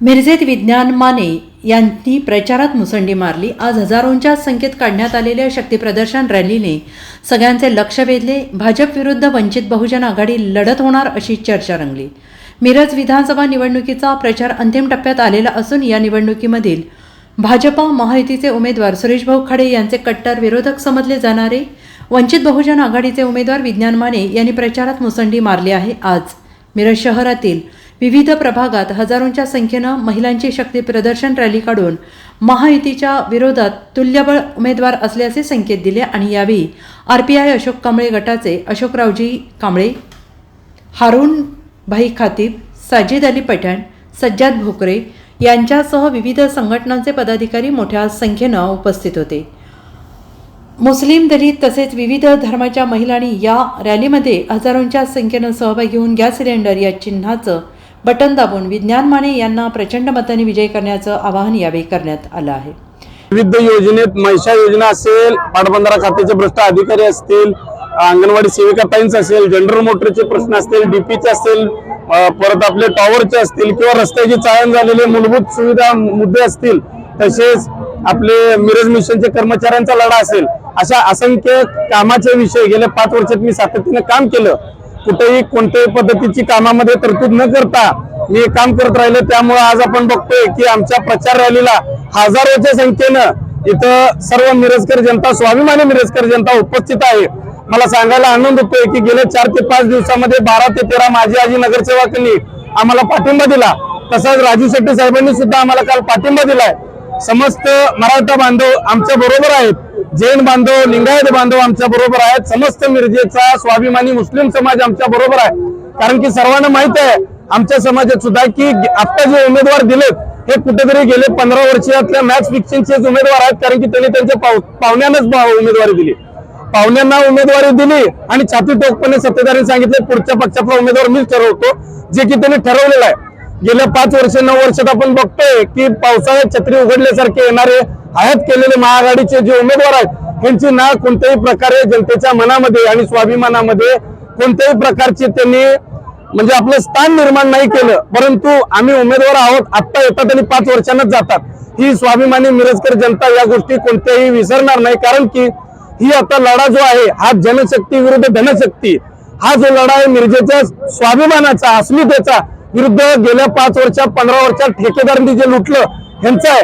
मिरजेत विज्ञान माने यांनी प्रचारात मुसंडी मारली. आज हजारोंच्या संख्येत काढण्यात आलेल्या शक्तीप्रदर्शन रॅलीने सगळ्यांचे लक्ष वेधले. भाजप विरुद्ध वंचित बहुजन आघाडी लढत होणार अशी चर्चा रंगली. मिरज विधानसभा निवडणुकीचा प्रचार अंतिम टप्प्यात आलेला असून या निवडणुकीमधील भाजपा महायुतीचे उमेदवार सुरेशभाऊ खडे यांचे कट्टर विरोधक समजले जाणारे. वंचित बहुजन आघाडीचे उमेदवार विज्ञान माने यांनी प्रचारात मुसंडी मारली आहे. आज मिरज शहरातील विविध प्रभागात हजारोंच्या संख्येनं महिलांची शक्ती प्रदर्शन रॅली काढून महायुतीच्या विरोधात तुल्यबळ उमेदवार असल्याचे संकेत दिले आणि यावेळी आरपीआय अशोक कांबळे गटाचे अशोकरावजी कांबळे हारून भाई खातीब साजिद अली पठाण सज्जाद भोकरे यांच्यासह विविध संघटनांचे पदाधिकारी मोठ्या संख्येनं उपस्थित होते. मुस्लिम दलित तसेच विविध धर्माच्या महिलांनी या रॅलीमध्ये हजारोंच्या संख्येनं सहभागी होऊन गॅस सिलेंडर या चिन्हाचं बटन दाबून विज्ञान माने यांना प्रचंड मताने विजय करण्याचं आवाहन यावेळी करण्यात आलं आहे. विविध योजनेत महिषा योजना असेल पाटबंधारा खात्याचे भ्रष्ट अधिकारी असतील अंगणवाडी सेविका ताईंच असेल जनरल मोटरचे प्रश्न असतील डीपीचे असतील परत आपले टॉवरचे असतील किंवा रस्त्याचे चाळण झालेले मूलभूत सुविधा मुद्दे असतील तसेच आपले मिरज मिशनचे कर्मचाऱ्यांचा लढा असेल अशा असंख्य कामाचे विषय गेल्या पाच वर्षात मी सातत्याने काम केलं. कुठेही कोणत्याही पद्धतीची कामामध्ये तरतूद न करता मी हे काम करत राहिलं. त्यामुळे आज आपण बघतोय की आमच्या प्रचार रॅलीला हजारोच्या संख्येनं इथं सर्व मिरजकर जनता स्वाभिमानी मिरजकर जनता उपस्थित आहे. मला सांगायला आनंद होतोय की गेल्या चार ते पाच दिवसामध्ये बारा ते तेरा माझी आजी नगरसेवकांनी आम्हाला पाठिंबा दिला. तसंच राजू शेट्टी साहेबांनी सुद्धा आम्हाला काल पाठिंबा दिलाय. समस्त मराठा बांधव आमच्या बरोबर आहेत. जैन बांधव लिंगायत बांधव आमच्या बरोबर आहेत. समस्त मिरजेचा स्वाभिमानी मुस्लिम समाज आमच्या बरोबर आहे. कारण की सर्वांना माहीत आहे आमच्या समाजात सुद्धा की आता जे उमेदवार दिलेत हे कुठेतरी गेले पंधरा वर्षातल्या मॅच फिक्सिंगचे उमेदवार आहेत कारण की त्यांनी त्यांच्या पाव- पाहुण्यांनाच उमेदवारी दिली. पाहुण्यांना उमेदवारी दिली आणि छाती टोकपणे सत्तेधारी सांगितले पुढच्या पक्षातला उमेदवार मीच ठरवतो जे की त्यांनी ठरवलेलं आहे. गेल्या पाच वर्ष नऊ वर्षात आपण बघतोय की पावसाळ्यात छत्री उघडल्यासारखे येणारे हयात केलेले महाआघाडीचे जे उमेदवार आहेत यांची ना कोणत्याही प्रकारे जनतेच्या मनामध्ये आणि स्वाभिमानामध्ये कोणत्याही प्रकारची त्यांनी म्हणजे आपलं स्थान निर्माण नाही केलं परंतु आम्ही उमेदवार आहोत आत्ता येतात आणि पाच वर्षांनाच जातात. ही स्वाभिमानी मिरजकर जनता या गोष्टी कोणत्याही विसरणार नाही कारण की ही आता लढा जो आहे हा जनशक्ती विरुद्ध धनशक्ती. हा जो लढा आहे मिरजेच्या स्वाभिमानाचा अस्मितेचा विरुद्ध गेल्या पाच वर्षात पंधरा वर्षात ठेकेदारांनी जे लुटलं ह्यांचं आहे.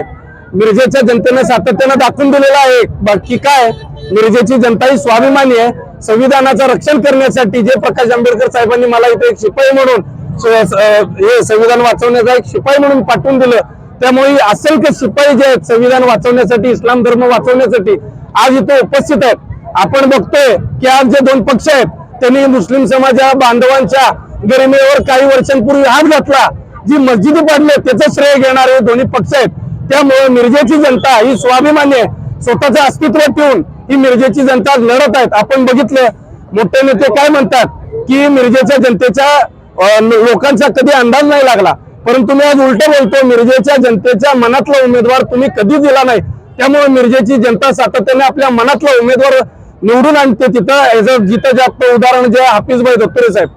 मिरजेच्या जनतेने सातत्यानं दाखवून दिलेलं आहे. बाकी काय? मिरजेची जनता ही स्वाभिमानी आहे. संविधानाचं रक्षण करण्यासाठी जे प्रकाश आंबेडकर साहेबांनी मला इथे एक शिपाई म्हणून हे संविधान वाचवण्याचा एक शिपाई म्हणून पाठवून दिलं. त्यामुळे असंख्य शिपाई जे आहेत संविधान वाचवण्यासाठी इस्लाम धर्म वाचवण्यासाठी आज इथे उपस्थित आहेत. आपण बघतोय की आज जे दोन पक्ष आहेत त्यांनी मुस्लिम समाजा बांधवांच्या गरिमेवर काही वर्षांपूर्वी हात घातला. जी मस्जिद पाडली त्याचं श्रेय घेणारे दोन्ही पक्ष आहेत. त्यामुळे मिरजेची जनता ही स्वाभिमानी आहे. स्वतःचं अस्तित्व ठेवून ही मिरजेची जनता आज लढत आहेत. आपण बघितलं मोठे नेते काय म्हणतात की मिरजेच्या जनतेच्या लोकांचा कधी अंदाज नाही लागला. परंतु मी आज उलट बोलतो मिरजेच्या जनतेच्या मनातला उमेदवार तुम्ही कधी दिला नाही. त्यामुळे मिरजेची जनता सातत्याने आपल्या मनातला उमेदवार निवडून आणते तिथं एज अ जिथं जास्त उदाहरण जे हाफिज हाफिजभाई दत्तरे साहेब.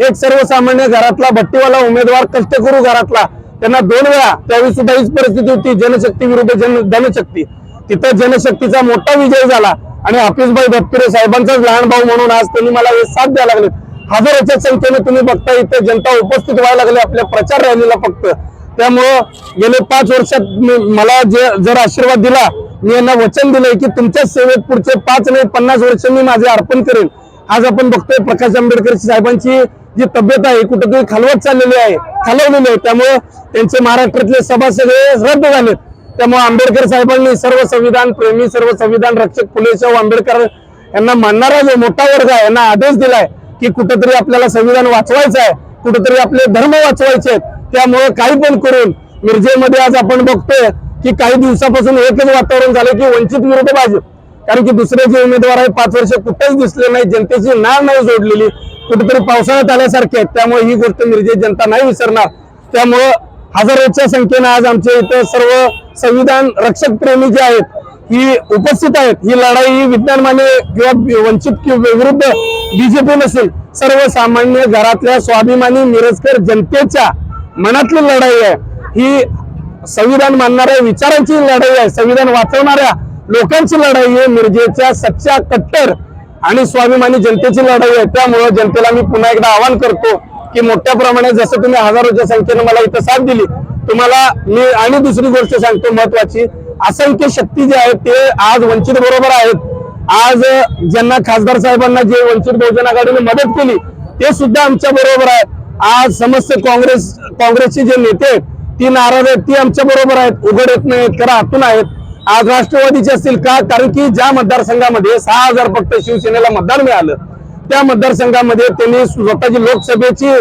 एक सर्वसामान्य घरातला भट्टीवाला उमेदवार कष्टकरू घरातला. त्यांना दोन वेळा त्यावेळी सुद्धा हीच परिस्थिती होती जनशक्ती विरुद्ध जन धनशक्ती. तिथं जनशक्तीचा मोठा विजय झाला आणि हाफिजभाई दत्तुरे साहेबांचाच लहान भाऊ म्हणून आज त्यांनी मला हे साथ द्यायला लागले. हजारोच्या संख्येने तुम्ही बघता इथे जनता उपस्थित व्हायला लागले आपल्या प्रचार रॅलीला फक्त. त्यामुळं गेले पाच वर्षात मला जे जर आशीर्वाद दिला मी यांना वचन दिलंय की तुमच्या सेवेत पुढचे पाच नाही पन्नास वर्ष मी माझे अर्पण करेन. आज आपण बघतोय प्रकाश आंबेडकर साहेबांची जी तब्येत आहे कुठेतरी खालवत चाललेली आहे खालवलेली आहे. त्यामुळे त्यांचे महाराष्ट्रातले सभा सगळे रद्द झालेत. त्यामुळे आंबेडकर साहेबांनी सर्व संविधान प्रेमी सर्व संविधान रक्षक फुले शाहू आंबेडकर यांना मानणारा जो मोठा वर्ग आहे यांना आदेश दिलाय की कुठेतरी आपल्याला संविधान वाचवायचं आहे कुठेतरी आपले धर्म वाचवायचे आहेत. त्यामुळे काही पण करून मिरजेमध्ये आज आपण बघतोय की काही दिवसापासून एकच वातावरण झालं की वंचित विरोध भाजप कारण की दुसरे जे उमेदवार आहे पाच वर्ष कुठेच दिसले नाही जनतेची नाळ नाही जोडलेली. कुठेतरी पावसाळ्यात आल्यासारखे आहेत. त्यामुळे ही गोष्ट मिरजे जनता नाही विसरणार. त्यामुळं हजारोच्या संख्येनं आज आमच्या इथं सर्व संविधान रक्षक प्रेमी जे आहेत ही उपस्थित आहेत. ही लढाई ही विज्ञान माने किंवा वंचित किंवा विरुद्ध बीजेपी नसेल सर्वसामान्य घरातल्या स्वाभिमानी मिरजकर जनतेच्या मनातली लढाई आहे. ही संविधान मानणाऱ्या विचारांची लढाई आहे. संविधान वाचवणाऱ्या लोकांची लढाई आहे. मिरजेच्या सच्च्या कट्टर आणि स्वाभिमानी जनतेची लढाई आहे. त्यामुळं जनतेला मी पुन्हा एकदा आवाहन करतो की मोठ्या प्रमाणात जसं तुम्ही हजारोच्या संख्येने मला इथं साथ दिली तुम्हाला मी आणि दुसरी गोष्ट सांगतो महत्वाची असंख्य शक्ती जे आहेत ते आज वंचित बरोबर आहेत. आज ज्यांना खासदार साहेबांना जे वंचित बहुजन आघाडीने मदत केली ते सुद्धा आमच्या बरोबर आहेत. आज समस्त काँग्रेस काँग्रेसचे जे नेते आहेत ती नाराज आहेत ती आमच्या बरोबर आहेत. उघड येत नाहीत खरं आतून आहेत. आज राष्ट्रवादीचे असतील का? कारण की ज्या मतदारसंघामध्ये सहा हजार फक्त शिवसेनेला मतदान मिळालं त्या मतदारसंघामध्ये त्यांनी स्वतःची लोकसभेची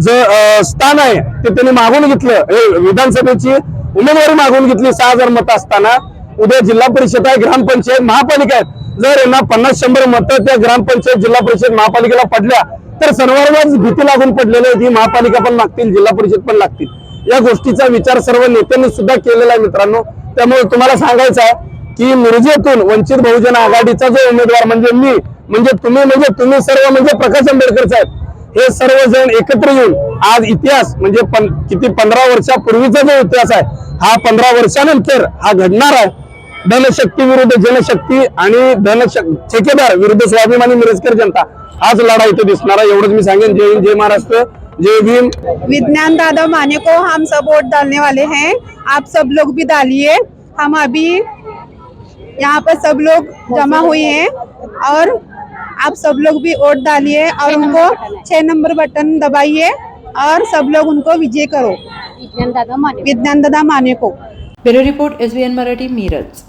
जे स्थान आहे ते त्यांनी मागून घेतलं. हे विधानसभेची उमेदवारी मागून घेतली सहा हजार मतं असताना. उद्या जिल्हा परिषद आहे ग्रामपंचायत महापालिका आहेत. जर यांना पन्नास शंभर मतं त्या ग्रामपंचायत जिल्हा परिषद महापालिकेला पडल्या तर सर्वांनाच भीती लागून पडलेली आहे ही महापालिका पण लागतील जिल्हा परिषद पण लागतील. या गोष्टीचा विचार सर्व नेत्यांनी सुद्धा केलेला आहे मित्रांनो. त्यामुळे तुम्हाला सांगायचं आहे की मिरजेतून वंचित बहुजन आघाडीचा जो उमेदवार म्हणजे मी म्हणजे तुम्ही म्हणजे तुम्ही सर्व म्हणजे प्रकाश आंबेडकर साहेब हे सर्वजण एकत्र येऊन आज इतिहास म्हणजे पं- किती पंधरा वर्षापूर्वीचा जो इतिहास आहे हा पंधरा वर्षानंतर हा घडणार आहे. धनशक्ती विरुद्ध जनशक्ती आणि धन ठेकेदार विरुद्ध स्वाभिमानी मिरजकर जनता हाच लढा इथे दिसणार आहे. एवढंच मी सांगेन. जय हिंद जय महाराष्ट्र जय भीम. विज्ञान दादा माने को हम सब वोट डालने वाले हैं. आप सब लोग भी डालिए. हम अभी यहाँ पर सब लोग जमा हुए हैं और आप सब लोग भी वोट डालिए और उनको छह नंबर बटन दबाइए और सब लोग उनको विजय करो। विज्ञान दादा माने विज्ञान दादा माने को। Bureau report S B N Marathi Miraj.